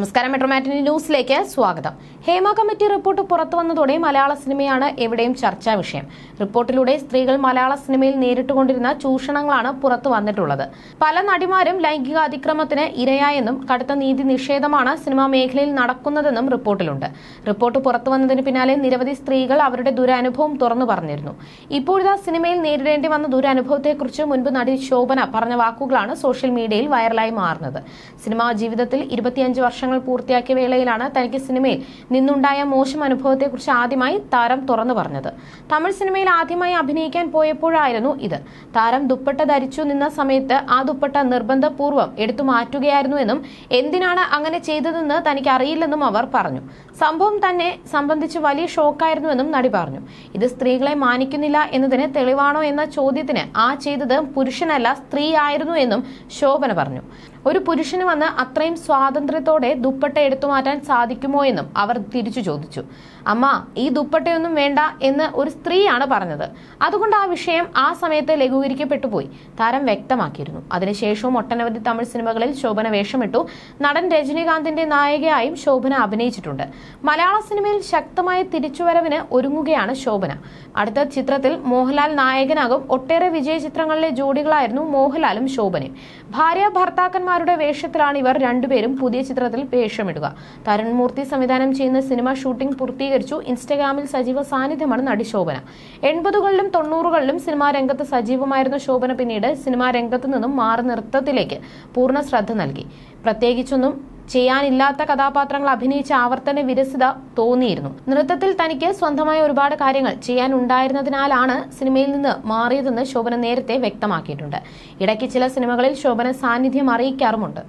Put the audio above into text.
നമസ്കാരം. മെട്രോമാറ്റിനി ന്യൂസിലേക്ക് സ്വാഗതം. ഹേമ കമ്മിറ്റി റിപ്പോർട്ട് പുറത്തു വന്നതോടെ മലയാള സിനിമയാണ് എവിടെയും ചർച്ചാ വിഷയം. റിപ്പോർട്ടിലൂടെ സ്ത്രീകൾ മലയാള സിനിമയിൽ നേരിട്ടുകൊണ്ടിരുന്ന ചൂഷണങ്ങളാണ് പുറത്തു വന്നിട്ടുള്ളത്. പല നടിമാരും ലൈംഗിക അതിക്രമത്തിന് ഇരയായെന്നും കടുത്ത നീതി നിഷേധമാണ് സിനിമാ മേഖലയിൽ നടക്കുന്നതെന്നും റിപ്പോർട്ടിലുണ്ട്. റിപ്പോർട്ട് പുറത്തു വന്നതിന് പിന്നാലെ നിരവധി സ്ത്രീകൾ അവരുടെ ദുരനുഭവം തുറന്നു പറഞ്ഞിരുന്നു. ഇപ്പോഴിതാ സിനിമയിൽ നേരിടേണ്ടി വന്ന ദുരനുഭവത്തെക്കുറിച്ച് മുൻപ് നടി ശോഭന പറഞ്ഞ വാക്കുകളാണ് സോഷ്യൽ മീഡിയയിൽ വൈറലായി മാറുന്നത്. സിനിമാ ജീവിതത്തിൽ ഇരുപത്തിയഞ്ച് വർഷങ്ങൾ പൂർത്തിയാക്കിയ വേളയിലാണ് തനിക്ക് സിനിമയിൽ നിന്നുണ്ടായ മോശം അനുഭവത്തെക്കുറിച്ച് ആദ്യമായി താരം തുറന്നു പറഞ്ഞത്. തമിഴ് സിനിമയിൽ ആദ്യമായി അഭിനയിക്കാൻ പോയപ്പോഴായിരുന്നു ഇത്. താരം ദുപ്പട്ട ധരിച്ചു നിന്ന സമയത്ത് ആ ദുപ്പട്ട നിർബന്ധപൂർവം എടുത്തു മാറ്റുകയായിരുന്നു എന്നും എന്തിനാണ് അങ്ങനെ ചെയ്തതെന്ന് തനിക്ക് അറിയില്ലെന്നും അവർ പറഞ്ഞു. സംഭവം തന്നെ സംബന്ധിച്ച് വലിയ ഷോക്കായിരുന്നുവെന്നും നടി പറഞ്ഞു. ഇത് സ്ത്രീകളെ മാനിക്കുന്നില്ല എന്നതിന് തെളിവാണോ എന്ന ചോദ്യത്തിന് ആ ചെയ്തത് പുരുഷനല്ല സ്ത്രീ ആയിരുന്നു എന്നും ശോഭന പറഞ്ഞു. ഒരു പുരുഷന് വന്ന് അത്രയും സ്വാതന്ത്ര്യത്തോടെ ദുപ്പട്ട എടുത്തു മാറ്റാൻ സാധിക്കുമോ എന്നും അവർ തിരിച്ചു ചോദിച്ചു. അമ്മ ഈ ദുപ്പട്ടയൊന്നും വേണ്ട എന്ന് ഒരു സ്ത്രീയാണ് പറഞ്ഞത്. അതുകൊണ്ട് ആ വിഷയം ആ സമയത്ത് ലഘൂകരിക്കപ്പെട്ടു പോയി. താരം വ്യക്തമാക്കിയിരുന്നു. അതിനുശേഷവും ഒട്ടനവധി തമിഴ് സിനിമകളിൽ ശോഭന വേഷമിട്ടു. നടൻ രജനീകാന്തിന്റെ നായികയായും ശോഭന അഭിനയിച്ചിട്ടുണ്ട്. മലയാള സിനിമയിൽ ശക്തമായ തിരിച്ചുവരവിന് ഒരുങ്ങുകയാണ് ശോഭന. അടുത്ത ചിത്രത്തിൽ മോഹൻലാൽ നായകനാകും. ഒട്ടേറെ വിജയ ചിത്രങ്ങളിലെ ജോഡികളായിരുന്നു മോഹൻലാലും ശോഭനയും. ഭാര്യ ഭർത്താക്കന്മാരുടെ വേഷത്തിലാണ് ഇവർ രണ്ടുപേരും പുതിയ ചിത്രത്തിൽ വേഷമിടുക. തരുൺമൂർത്തി സംവിധാനം ചെയ്യുന്ന സിനിമ ഷൂട്ടിംഗ് പൂർത്തീകരിച്ചു. ഇൻസ്റ്റഗ്രാമിൽ സജീവ സാന്നിധ്യമാണ് നടി ശോഭന. എൺപതുകളിലും തൊണ്ണൂറുകളിലും സിനിമാ രംഗത്ത് സജീവമായിരുന്ന ശോഭന പിന്നീട് സിനിമാ രംഗത്ത് നിന്നും മാറി നൃത്തത്തിലേക്ക് പൂർണ ശ്രദ്ധ നൽകി. പ്രത്യേകിച്ചൊന്നും ചെയ്യാനില്ലാത്ത കഥാപാത്രങ്ങൾ അഭിനയിച്ച ആവർത്തന വിരസത തോന്നിയിരുന്നു. നൃത്തത്തിൽ തനിക്ക് സ്വന്തമായ ഒരുപാട് കാര്യങ്ങൾ ചെയ്യാനുണ്ടായിരുന്നതിനാലാണ് സിനിമയിൽ നിന്ന് മാറിയതെന്ന് ശോഭന നേരത്തെ വ്യക്തമാക്കിയിട്ടുണ്ട്. ഇടയ്ക്ക് ചില സിനിമകളിൽ ശോഭന സാന്നിധ്യം അറിയിക്കാറുമുണ്ട്.